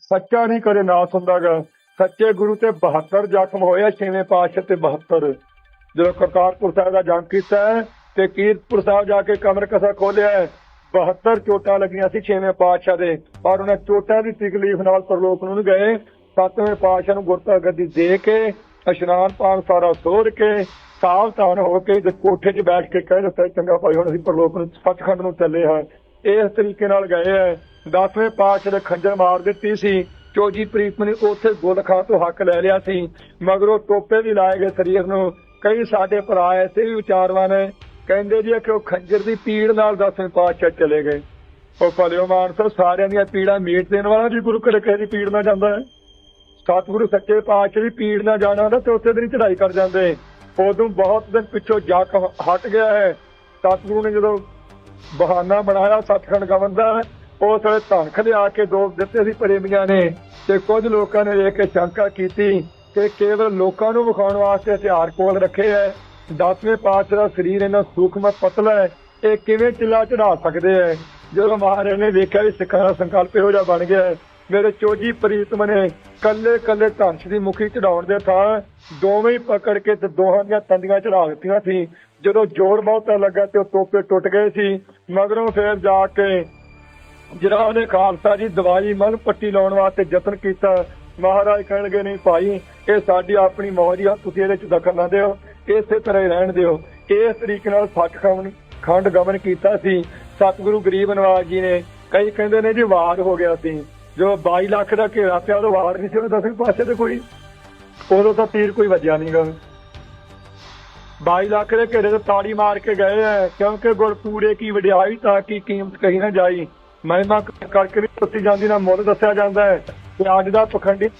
ਸੱਚਾ ਨਹੀਂ ਕਰੇ ਨਾ ਸੁਣਦਾਗਾ ਸੱਚੇ ਗੁਰੂ ਤੇ 72 ਜ਼ਖਮ ਹੋਇਆ ਛੇਵੇਂ ਪਾਤਸ਼ਾਹ ਤੇ 72 ਜਦੋਂ ਕਰਤਾਰਪੁਰ ਸਾਹਿਬ ਦਾ ਜੰਗ ਕੀਤਾ ਹੈ ਤੇ ਕੀਰਤਪੁਰ ਸਾਹਿਬ ਜਾ ਕੇ ਕਮਰ ਕਸਾ ਖੋਲਿਆ 72 ਚੋਟਾਂ ਲੱਗੀਆਂ ਸੀ ਛੇਵੇਂ ਪਾਤਸ਼ਾਹ ਦੇ। ਪਰ ਉਹਨਾਂ ਚੋਟਾਂ ਦੀ ਤਕਲੀਫ ਨਾਲ ਪਰਲੋਕ ਨੂੰ ਗਏ। ਸੱਤਵੇਂ ਪਾਤਸ਼ਾਹ ਨੂੰ ਗੁਰਤਾ ਗੱਦੀ ਦੇ ਕੇ, ਇਸ਼ਨਾਨ ਪਾਣ ਸਾਰਾ ਸੋੜ ਕੇ, ਸਾਵਧਾਨ ਹੋ ਕੇ ਤੇ ਕੋਠੇ 'ਚ ਬੈਠ ਕੇ ਕਹਿ ਦਿੱਤਾ, ਚੰਗਾ ਭਾਈ, ਹੁਣ ਅਸੀਂ ਪਰਲੋਕ ਨੂੰ ਸੱਚਖੰਡ ਨੂੰ ਚੱਲੇ ਹਾਂ। ਇਸ ਤਰੀਕੇ ਨਾਲ ਗਏ ਹੈ। ਦਸਵੇਂ ਪਾਤਸ਼ਾਹ ਦੇ ਖੰਜਰ ਮਾਰ ਦਿੱਤੀ ਸੀ। ਚੋਜੀ ਪ੍ਰੀਤਮ ਨੇ ਉੱਥੇ ਗੁਲ ਖਾਂ ਤੋਂ ਹੱਕ ਲੈ ਲਿਆ ਸੀ। ਮਗਰੋਂ ਟੋਪੇ ਵੀ ਲਾਏ ਗਏ ਸਰੀਰ ਨੂੰ। ਕਈ ਸਾਡੇ ਭਰਾ ਐਸੇ ਵੀ ਵਿਚਾਰਵਾਨ ਨੇ। ਕਹਿੰਦੇ ਜੀ ਕਿ ਉਹ ਖੰਜਰ ਦੀ ਪੀੜ ਨਾਲ ਦਸਵੇਂ ਪਾਤਸ਼ਾਹ ਚਲੇ ਗਏ। ਉਹ ਭਲਿਓ ਮਾਨਸਾ, ਸਾਰਿਆਂ ਦੀਆਂ ਪੀੜਾਂ ਮੀਟ ਦੇਣ ਵਾਲਾ ਜੀ ਗੁਰੂ ਘਰ ਕਿਸੇ ਦੀ ਪੀੜ ਨਾ ਜਾਂਦਾ ਹੈ। ਸਤਿਗੁਰੂ ਸੱਚੇ ਪਾਤਸ਼ਾਹ ਦੀ ਪੀੜ ਨਾ ਜਾਣਾ ਤੇ ਉੱਥੇ ਦਿਨ ਚੜਾਈ ਕਰ ਜਾਂਦੇ। ਉਦੋਂ ਬਹੁਤ ਦਿਨ ਪਿੱਛੋਂ ਜੱਕ ਹਟ ਗਿਆ ਹੈ। ਸਤਿਗੁਰੂ ਨੇ ਜਦੋਂ ਬਹਾਨਾ ਬਣਾਇਆ, ਸਤਖੰਡ ਗਵਨ ਦਾ ਉਸ ਵੇਲੇ ਧਨਖ ਲਿਆ ਕੇ ਦੋ ਦਿੱਤੇ ਸੀ ਪ੍ਰੇਮੀਆਂ ਨੇ ਤੇ ਕੁਝ ਲੋਕਾਂ ਨੇ ਵੇਖ ਕੇ ਸ਼ੰਕਾ ਕੀਤੀ ਕਿ ਕੇਵਲ ਲੋਕਾਂ ਨੂੰ ਵਿਖਾਉਣ ਵਾਸਤੇ ਹਥਿਆਰ ਕੋਲ ਰੱਖੇ ਹੈ ਦਸਵੇਂ ਪਾਤਸ਼ਾਹ ਦਾ ਸਰੀਰ ਇਹਨਾਂ ਸੂਖਮ ਪਤਲਾ ਹੈ ਇਹ ਕਿਵੇਂ ਚਿਲਾ ਚੜਾ ਸਕਦੇ ਹੈ ਜਦੋਂ ਮਹਾਰਾਜ ਨੇ ਵੇਖਿਆ ਵੀ ਸਿੱਖਾਂ ਦਾ ਸੰਕਲਪ ਇਹੋ ਜਿਹਾ ਬਣ ਗਿਆ ਹੈ ਮੇਰੇ ਚੋਜੀ ਪ੍ਰੀਤਮ ਨੇ ਕੱਲੇ ਕੱਲੇ ਧਨਸ਼ ਦੀ ਮੁਖੀ ਚੜਾਉਣ ਦੇ ਥਾਂ ਦੋਵੇਂ ਹੀ ਪਕੜ ਕੇ ਤੇ ਦੋਹਾਂ ਦੀਆਂ ਤੰਦੀਆਂ ਚੜਾ ਦਿੱਤੀਆਂ ਸੀ। ਜਦੋਂ ਜ਼ੋਰ ਬਹੁਤਾ ਲੱਗਾ ਤੇ ਉਹ ਤੋਪੇ ਟੁੱਟ ਗਏ ਸੀ। ਮਗਰੋਂ ਫਿਰ ਜਾ ਕੇ ਜਿਹੜਾ ਉਹਨੇ ਖਾਲਸਾ ਜੀ, ਦਵਾਈ ਮਨ ਪੱਟੀ ਲਾਉਣ ਵਾਸਤੇ ਯਤਨ ਕੀਤਾ। ਮਹਾਰਾਜ ਕਹਿਣਗੇ, ਨਹੀਂ ਭਾਈ, ਇਹ ਸਾਡੀ ਆਪਣੀ ਮੌਜ ਆ, ਤੁਸੀਂ ਇਹਦੇ ਚ ਦਖਲ ਨਾ ਦਿਓ, ਇਸੇ ਤਰ੍ਹਾਂ ਹੀ ਰਹਿਣ ਦਿਓ। ਇਸ ਤਰੀਕੇ ਨਾਲ ਸੱਚਖੰਡ, ਖੰਡ ਗਮਨ ਕੀਤਾ ਸੀ। ਸਤਿਗੁਰੂ ਗਰੀਬ ਨਵਾਜ ਜੀ ਨੇ ਕਈ ਕਹਿੰਦੇ ਨੇ ਜੀ, ਵਾਰ ਹੋ ਗਿਆ ਸੀ। ਜੋ 22 ਲੱਖ ਦਾ ਘੇਰਾ ਪਿਆ ਉਹ ਵਾਰ ਨਹੀਂ ਸੀ ਉਹ ਦਸਵੇਂ ਪਾਸੇ ਤੇ ਕੋਈ ਉਦੋਂ ਤਾਂ ਤੀਰ ਕੋਈ ਵੱਜਿਆ ਨਹੀਂਗਾ 22 ਲੱਖ ਦੇ ਘੇਰੇ ਤੇ ਤਾੜੀ ਮਾਰ ਕੇ ਗਏ ਐ ਕਿਉਂਕਿ ਗੁਰਪੂਰੇ ਕੀ ਵਡਿਆਈ ਤਾਂ ਕੀ ਕੀਮਤ ਕਹੀ ਨਾ ਜਾਈ। ਮਹਿਮਾ ਕਰਕੇ ਦੱਸੀ ਜਾਂਦੀ ਨਾ ਮੁੱਲ ਦੱਸਿਆ ਜਾਂਦਾ ਹੈ। ਤੇ ਅੱਜ ਦਾ ਪਖੰਡੀ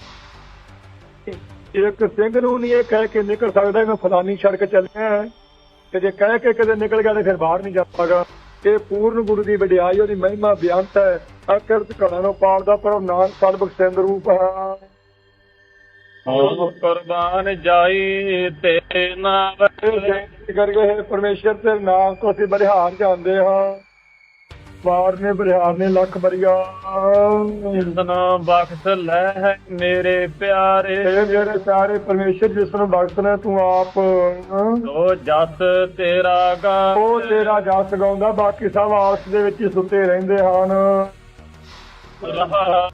ਇੱਕ ਸਿੰਘ ਨੂੰ ਨਹੀਂ ਇਹ ਕਹਿ ਕੇ ਨਿਕਲ ਸਕਦਾ ਮੈਂ ਫਲਾਨੀ ਸੜਕ ਚੱਲਿਆ ਹੈ। ਤੇ ਜੇ ਕਹਿ ਕੇ ਕਦੇ ਨਿਕਲ ਗਿਆ ਤੇ ਫਿਰ ਬਾਹਰ ਨਹੀਂ ਜਾਵਾਂਗਾ। ਇਹ ਪੂਰਨ ਗੁਰੂ ਦੀ ਵਡਿਆਈ ਉਹਦੀ ਮਹਿਮਾ ਬਿਆਨਤ ਹੈ। ਅਕਰਤ ਘੜਾਂ ਨੂੰ ਪਾਲਦਾ ਪਰ ਨਾਨਕ ਸਲ ਬਖਸ਼ਿੰਦ ਰੂਪ ਹੈ। ਕੁਰਬਾਨ ਜਾਈ ਤੇ ਨਾਮ ਕਰਕੇ ਪਰਮੇਸ਼ਰ ਤੇ ਨਾਮ ਤੋਂ ਅਸੀਂ ਬਰਿਹਾਰ ਜਾਂਦੇ ਹਾਂ। ਵਾਰ ਨੇ ਬਰਿਹਾਰ ਨੇ ਲੱਖ ਬਰੀਆ ਜਿਸਨੂੰ ਬਖਸ਼ ਲੈ ਹੈ ਮੇਰੇ ਪਿਆਰੇ। ਜਿਹੜੇ ਸਾਰੇ ਪਰਮੇਸ਼ਰ ਜਿਸ ਨੂੰ ਬਖਸ਼ਣਾ ਤੂੰ ਆਪ ਸੋ ਜਸ ਤੇਰਾ ਗਾ। ਉਹ ਤੇਰਾ ਜਸ ਗਾਉਂਦਾ ਬਾਕੀ ਸਭ ਆਸ ਦੇ ਵਿੱਚ ਸੁੱਤੇ ਰਹਿੰਦੇ ਹਨ। ਰਹਾ